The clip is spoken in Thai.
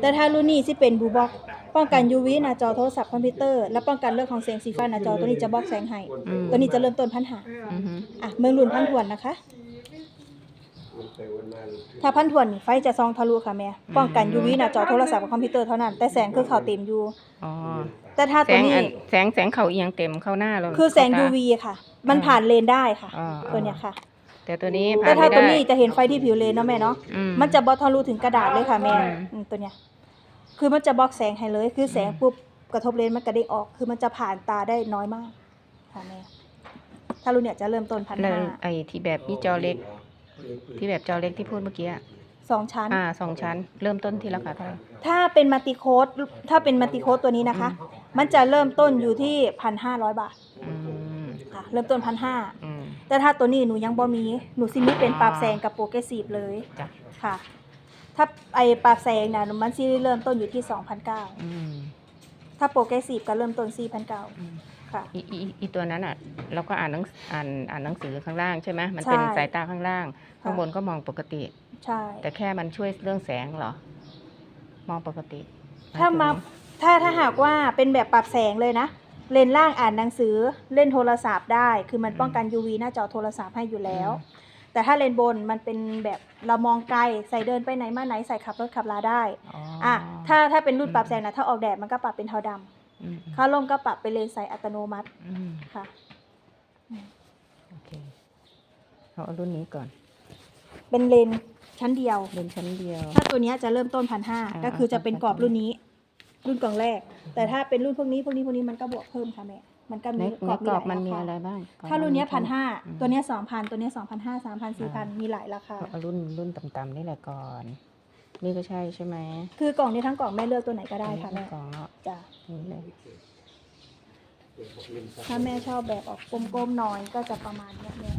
แต่ถ้ารุ่นนี้สิเป็นบูบ็อกป้องกัน UV หน้าจอโทรศัพท์คอมพิวเตอร์และป้องกันเรื่องของแสงสีฟ้าหน้าจอตัวนี้จะบล็อกแสงให้อืม ตัวนี้จะเริ่มต้นพันหาอือฮึอะเมืองรุ่นพันถวนนะคะ ถ้าพันถวนนี่ไฟจะซองทะลุค่ะแม่ป้องกัน UV หน้าจอโทรศัพท์กับคอมพิวเตอร์เท่านั้นแต่แสงคือเข้าเต็มอยู่ อ๋อแต่ถ้าแสตัวงนี้อันแสงแสงเขาเอียงเต็มเข้าหน้าเราคือแสงเข้าตา UV ค่ะ มันผ่านเลนได้ค่ะอ่าตัวเนี้ยค่ะ แต่ตัวนี้แต่ผ่านถ้าไม่ตัวได้ นี้จะเห็นไฟที่ผิวเลนเนาะแม่เนาะ อืมันจะบอทะลุถึงกระดาษเลยค่ะแม่อืม อืมตัวเนี้ย คือมันจะบล็อกแสงให้เลย คือแสงปุ๊บกระทบเลนส์มันกระเด้งออก คือมันจะผ่านตาได้น้อยมาก ค่ะแม่ ถ้ารุ่นเนี่ยจะเริ่มต้นพันแล้วห้าไอ้ที่แบบมีจอเล็ก ที่แบบจอเล็กที่พูดเมื่อกี้อะสองชั้น อ่าสองชั้น เริ่มต้นที่ราคาเท่าไหร่ ถ้าเป็นมัลติโค้ดถ้าเป็นมัลติโค้ดตัวนี้นะคะ มันจะเริ่มต้นอยู่ที่พันห้าร้อยบาทอืม ค่ะ เริ่มต้นพันห้า อืม แต่ถ้าตัวนี้หนูยังบ่มีหนูซิมีเป็นปรับแสงกับโปรเกรสซีฟเลยจ้ะ ค่ะ ถ้าไอปรับแสงนะมันซิเริ่มต้นอยู่ที่2,900อืมถ้าโปรเกรสซีฟก็เริ่มต้นอืม4,900ค่ะ อีอีอีตัวนั้นอะ เราก็อ่านหนังอ่านอ่านหนังสือข้างล่างใช่ไหมมันใช่เป็นสายตาข้างล่าง ข้างบนก็มองปกติ ใช่ แต่แค่มันช่วยเรื่องแสงเหรอ มองปกติถ้ามาถ้าถ้าหากว่าเป็นแบบปรับแสงเลยนะ เลนส์ล่างอ่านหนังสือเล่นโทรศัพท์ได้ คือมันป้องกัน UV หน้าจอโทรศัพท์ให้อยู่แล้ว แต่ถ้าเลนส์บนมันเป็นแบบเรามองไกลใส่เดินไปไหนมาไหนใส่ขับรถขับลาได้อ๋ออะถ้าถ้าเป็นรุ่นปรับแสงนะถ้าออกแดดมันก็ปรับเป็นเทาดำอืมค่าลมก็ปรับเป็นเลนส์ใสอัตโนมัติอืมค่ะโอเคเอาเอารุ่นนี้ก่อน เป็นเลนส์ชั้นเดียวเป็นชั้นเดียว ถ้าตัวเนี้ยจะเริ่มต้นพันห้าอ่าก็คือจะเป็นกรอบพันห้ารุ่นนี้ รุ่นกล่องแรก แต่ถ้าเป็นรุ่นพวกนี้พวกนี้พวกนี้มันก็บวกเพิ่มค่ะแม่ มันก็ในมีในกรอบหลายมันมีราอะไรคาบ้างถ้ารุ่นเนี้พันห้าอืมตัวเนี้สองพันตัวเนี้สองพันห้าสามพันสี่พันมีหลายราคาเอารุ่นรุ่นต่ำๆนี่แหละก่อน นี่ก็ใช่ใช่ไหมคือกล่องนี้ทั้งกล่องแม่เลือกตัวไหนก็ได้ค่ะอันนี้แม่กล่องเนาะจ้ะนี่เลยถ้าแม่ชอบแบบออกกลมๆหน้อยก็จะประมาณเนี้ยแม่